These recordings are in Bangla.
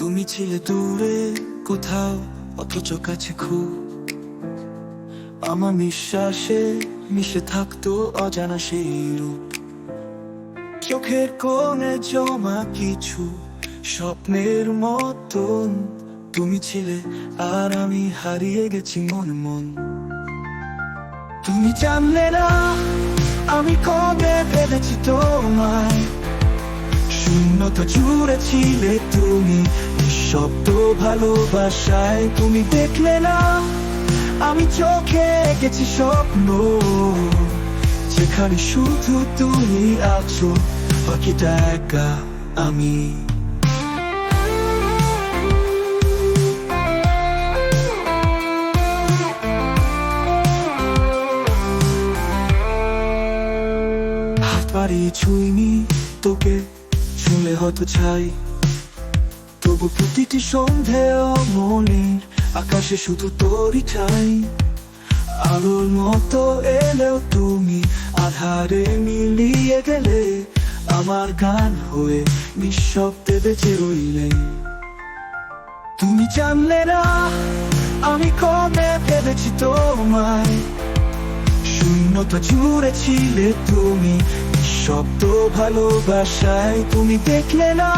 ছিলে দূরে, কোথাও অথচ কাছে খুব। আমার নিঃশ্বাসে মিশে থাকতো অজানা সেই রূপ। চোখের কোণে জমা কিছু স্বপ্নের মতন। তুমি ছিলে আর আমি হারিয়ে গেছি মন মন। তুমি জানলে না আমি কবে ভেবেছি তোমায়। শূন্যতা জুড়ে ছিলে তুমি শব্দ ভালোবাসায় তুমি দেখলে না, আমি চোখে এঁকেছি স্বপ্ন। যেখানে শুধু তুমি আছো, বাকিটা একা আমি। হাত বাড়িয়ে ছুঁইনি তোকে। ছুঁলে হয়তো চাই। তবু প্রতিটি সন্ধে মনের আকাশে শুধু তোরই ঠাই আলোর মতো এলেও তুমি আধারে মিলিয়ে গেলে, আমার গান হয়ে নিঃশব্দে বেঁচে রইলে। তুমি জানলে না, আমি কবে ভেবেছি তোমায়। শূন্যতা জুড়ে ছিলে তুমি শব্দ ভালোবাসায় তুমি দেখলে না।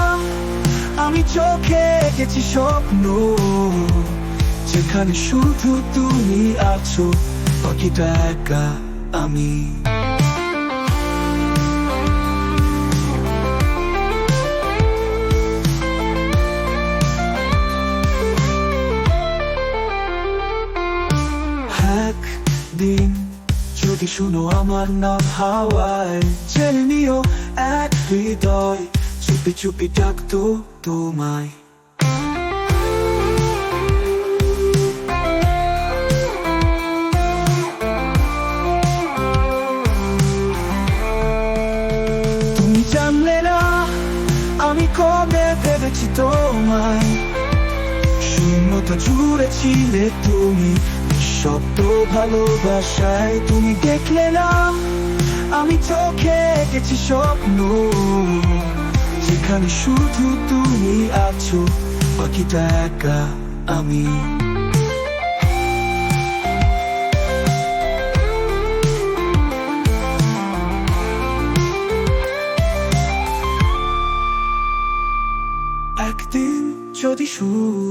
আমি চোখে এঁকেছি স্বপ্ন। যেখানে শুধু তুমি আছো, বাকিটা একা আমি। একদিন যদি শুনো আমার নাম হাওয়ায়। জেনে নিও এক হৃদয়, চুপি চুপি ডাকতো তোমায়। তুমি জানলে না আমি কবে ভেবেছি তোমায়। শূন্যতা জুড়ে তুমি শব্দ ভালোবাসায় তুমি দেখলে না, আমি চোখে এঁকেছি স্বপ্ন। যেখানে শুধু তুমি আছো, বাকিটা একা আমি। একদিন যদি শুরু